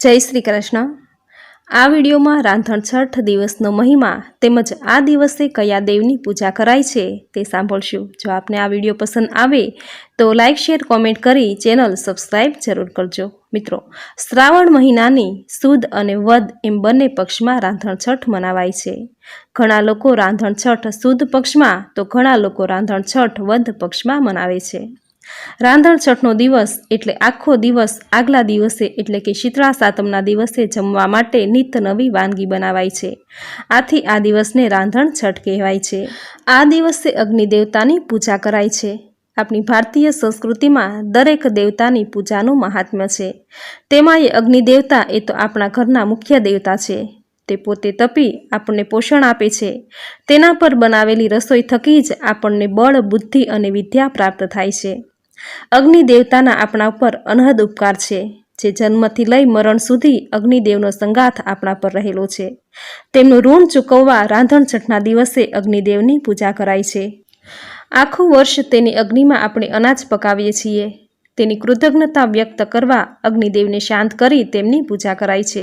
જય શ્રી કૃષ્ણ. આ વિડીયોમાં રાંધણ છઠ દિવસનો મહિમા તેમજ આ દિવસે કયા દેવની પૂજા કરાય છે તે સાંભળશું. જો આપને આ વીડિયો પસંદ આવે તો લાઇક શેર, કોમેન્ટ કરી ચેનલ સબસ્ક્રાઇબ જરૂર કરજો. મિત્રો, શ્રાવણ મહિનાની સુદ અને વદ એમ બંને પક્ષમાં રાંધણ છઠ મનાવાય છે. ઘણા લોકો રાંધણ છઠ સુદ પક્ષમાં તો ઘણા લોકો રાંધણ છઠ વદ પક્ષમાં મનાવે છે. રાંધણ છઠનો દિવસ એટલે આખો દિવસ આગલા દિવસે એટલે કે શીતળા સાતમના દિવસે જમવા માટે નિત્ય નવી વાનગી બનાવાય છે. આથી આ દિવસને રાંધણ છઠ કહેવાય છે. આ દિવસે અગ્નિ દેવતાની પૂજા કરાય છે. આપણી ભારતીય સંસ્કૃતિમાં દરેક દેવતાની પૂજાનું મહાત્મ્ય છે. તેમાં એ અગ્નિ દેવતા એ તો આપણા ઘરના મુખ્ય દેવતા છે. તે પોતે તપી આપણને પોષણ આપે છે. તેના પર બનાવેલી રસોઈ થકી જ આપણને બળ, બુદ્ધિ અને વિદ્યા પ્રાપ્ત થાય છે. અગ્નિ દેવતાના આપણા ઉપર અનહદ ઉપકાર છે, જે જન્મથી લઈ મરણ સુધી અગ્નિદેવનો સંગાથ આપણા પર રહેલો છે. તેમનું ઋણ ચૂકવવા રાંધણ છઠના દિવસે અગ્નિદેવની પૂજા કરાય છે. આખું વર્ષ તેની અગ્નિમાં આપણે અનાજ પકાવીએ છીએ. તેની કૃતજ્ઞતા વ્યક્ત કરવા અગ્નિદેવને શાંત કરી તેમની પૂજા કરાય છે.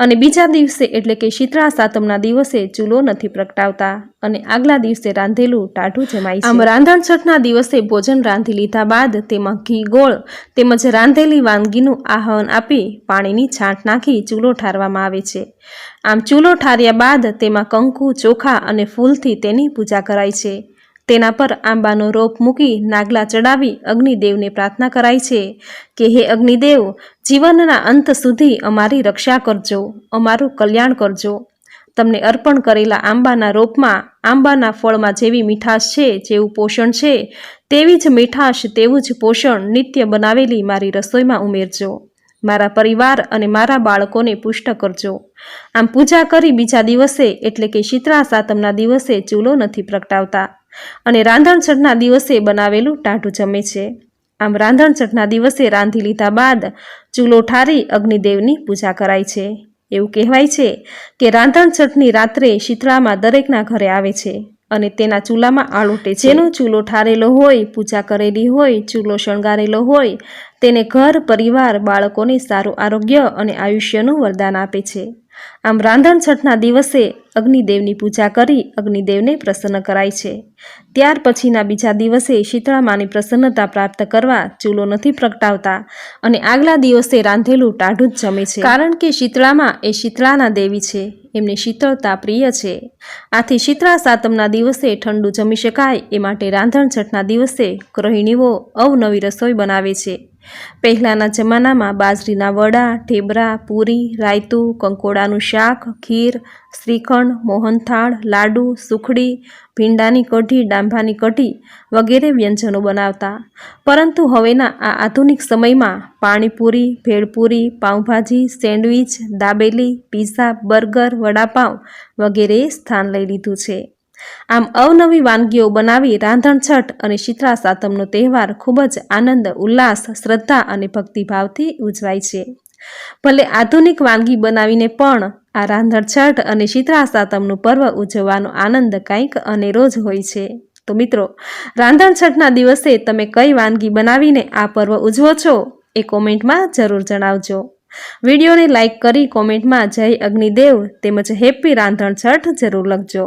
અને બીજા દિવસે એટલે કે શીતળા સાતમના દિવસે ચૂલો નથી પ્રગટાવતા અને આગલા દિવસે રાંધેલું ટાઢું જમાય છે. આમ રાંધણ છઠના દિવસે ભોજન રાંધી લીધા બાદ તેમાં ઘી ગોળ તેમજ રાંધેલી વાનગીનું આહવાન આપી પાણીની છાંટ નાખી ચૂલો ઠારવામાં આવે છે. આમ ચૂલો ઠાર્યા બાદ તેમાં કંકુ, ચોખા અને ફૂલથી તેની પૂજા કરાય છે. તેના પર આંબાનો રોપ મૂકી નાગલા ચડાવી અગ્નિદેવને પ્રાર્થના કરાય છે કે હે અગ્નિદેવ, જીવનના અંત સુધી અમારી રક્ષા કરજો, અમારું કલ્યાણ કરજો. તમને અર્પણ કરેલા આંબાના રોપમાં, આંબાના ફળમાં જેવી મીઠાશ છે, જેવું પોષણ છે, તેવી જ મીઠાશ, તેવું જ પોષણ નિત્ય બનાવેલી મારી રસોઈમાં ઉમેરજો. મારા પરિવાર અને મારા બાળકોને પુષ્ટ કરજો. આમ પૂજા કરી બીજા દિવસે, એટલે કે શીતળા સાતમના દિવસે ચૂલો નથી પ્રગટાવતા. અને રાંધણ છઠના દિવસે બનાવેલું ટાઢું જમે છે. આમ રાંધણ છઠના દિવસે રાંધી લીધા બાદ ચૂલો ઠારી અગ્નિદેવની પૂજા કરાય છે. એવું કહેવાય છે કે રાંધણ છઠની રાત્રે શીતળામાં દરેકના ઘરે આવે છે અને તેના ચૂલામાં આળોટે જેનો ચૂલો ઠારેલો હોય, પૂજા કરેલી હોય, ચૂલો શણગારેલો હોય, તેને ઘર, પરિવાર, બાળકોને સારું આરોગ્ય અને આયુષ્યનું વરદાન આપે છે. આમ રાંધણ છઠના દિવસે અગ્નિદેવની પૂજા કરી અગ્નિદેવને પ્રસન્ન કરાય છે. ત્યાર પછીના બીજા દિવસે શીતળામાની પ્રસન્નતા પ્રાપ્ત કરવા ચૂલો નથી પ્રગટાવતા અને આગલા દિવસે રાંધેલું ટાઢું જ જમે છે. કારણ કે શીતળામાં એ શીતળાના દેવી છે. એમને શીતળતા પ્રિય છે. આથી શીતળા સાતમના દિવસે ઠંડુ જમી શકાય એ માટે રાંધણ છઠના દિવસે ગૃહિણીઓ અવનવી રસોઈ બનાવે છે. પહેલાંના જમાનામાં બાજરીના વડા, ઢેબરા, પૂરી, રાયતું, કંકોડાનું શાક, ખીર, શ્રીખંડ, મોહનથાળ, લાડુ, સુખડી, ભીંડાની કઢી, ડાંભાની કઢી વગેરે વ્યંજનો બનાવતા. પરંતુ હવેના આ આધુનિક સમયમાં panipuri, bhelpuri, pav bhaji, sandwich, dabeli, pizza, burger vada pav વગેરે સ્થાન લઈ લીધું છે. આમ અવનવી વાનગીઓ બનાવી રાંધણ છઠ અને શીતળા સાતમનો તહેવાર ખૂબ જ આનંદ, ઉલ્લાસ, શ્રદ્ધા અને ભક્તિભાવથી ઉજવાય છે. ભલે આધુનિક વાનગી બનાવીને પણ આ રાંધણ છઠ અને શીતળા સાતમનું પર્વ ઉજવવાનો આનંદ કંઈક અનેરો જ હોય છે. તો મિત્રો, રાંધણ છઠના દિવસે તમે કઈ વાનગી બનાવીને આ પર્વ ઉજવો છો એ કોમેન્ટમાં જરૂર જણાવજો. વિડીયોને લાઇક કરી કોમેન્ટમાં જય અગ્નિદેવ તેમજ હેપી રાંધણ છઠ જરૂર લખજો.